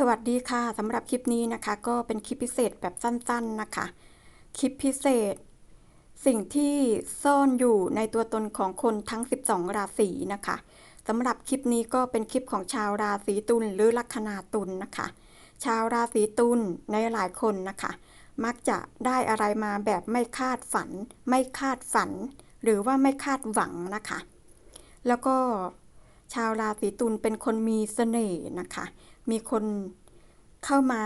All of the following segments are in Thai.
สวัสดีค่ะสำหรับคลิปนี้นะคะ ก็เป็นคลิปพิเศษแบบสั้นๆนะคะ คลิปพิเศษ สิ่งที่ซ่อนอยู่ในตัวตนของคนทั้ง 12 ราศีนะคะสำหรับคลิปนี้ก็เป็นคลิปของชาวราศีตุลหรือลัคนาตุลนะคะ ชาวราศีตุลในหลายคนนะคะ มักจะได้อะไรมาแบบไม่คาดฝัน ไม่คาดฝัน หรือว่าไม่คาดหวังนะคะ แล้วก็ ชาวราศีตุลเป็นคนมีเสน่ห์นะคะ มีคนเข้ามา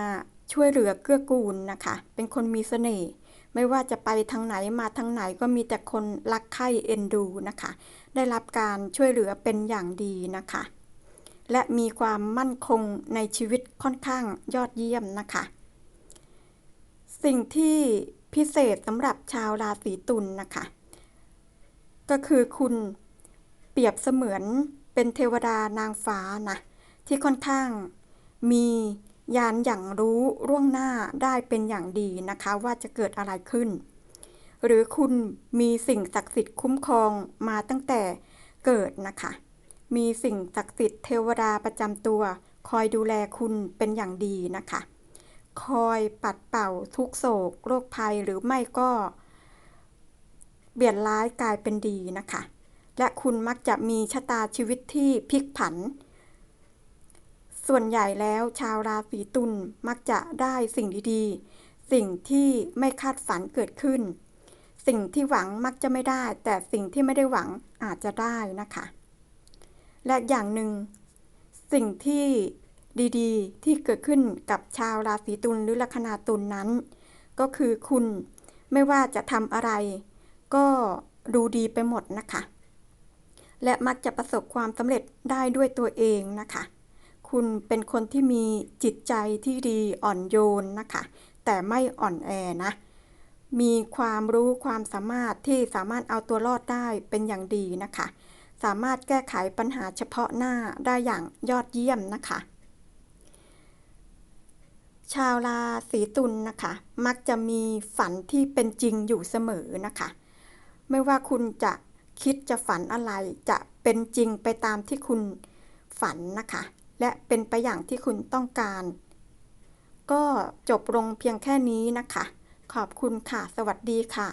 ช่วยเหลือเกื้อกูลนะคะ เป็นคนมีเสน่ห์ ไม่ว่าจะไปทางไหนมาทางไหนก็มีแต่คนรักใคร่เอ็นดูนะคะ ได้รับการช่วยเหลือเป็นอย่างดีนะคะ และมีความมั่นคงในชีวิตค่อนข้างยอดเยี่ยมนะคะ สิ่งที่พิเศษสำหรับชาวราศีตุลนะคะ ก็คือคุณเปรียบเสมือน เป็นเทวดานางฟ้านะ ที่ค่อนข้างมียานอย่างรู้ร่วงหน้าได้เป็นอย่างดีนะคะว่าจะเกิดอะไรขึ้น หรือคุณมีสิ่งศักดิ์สิทธิ์คุ้มครองมาตั้งแต่เกิดนะคะ มีสิ่งศักดิ์สิทธิ์เทวดาประจำตัว คอยดูแลคุณเป็นอย่างดีนะคะ คอยปัดเป่าทุกโศกโรคภัยหรือไม่ก็เปลี่ยนร้ายกลายเป็นดีนะคะ และคุณมักจะมีชะตาชีวิตที่พลิกผัน ส่วนใหญ่แล้วชาวราศีตุลมักจะได้สิ่งดีๆ สิ่งที่ไม่คาดฝันเกิดขึ้น สิ่งที่หวังมักจะไม่ได้ แต่สิ่งที่ไม่ได้หวังอาจจะได้นะคะ และอย่างหนึ่ง สิ่งที่ดีๆ ที่เกิดขึ้นกับชาวราศีตุลหรือลัคนาตุลนนั้น ก็คือคุณไม่ว่าจะทำอะไร ก็ดูดีไปหมดนะคะ และมักจะประสบความสำเร็จได้ด้วยตัวเองนะคะ คุณเป็นคนที่มีจิตใจที่ดีอ่อนโยนนะคะ แต่ไม่อ่อนแอนะ มีความรู้ความสามารถที่สามารถเอาตัวรอดได้เป็นอย่างดีนะคะ สามารถแก้ไขปัญหาเฉพาะหน้าได้อย่างยอดเยี่ยมนะคะชาวราศีตุลนะคะ มักจะมีฝันที่เป็นจริงอยู่เสมอนะคะ ไม่ว่าคุณจะ คิดจะฝันอะไรจะเป็นจริงไปตามที่คุณฝันนะคะ และเป็นไปอย่างที่คุณต้องการ ก็จบลงเพียงแค่นี้นะคะ ขอบคุณค่ะ สวัสดีค่ะ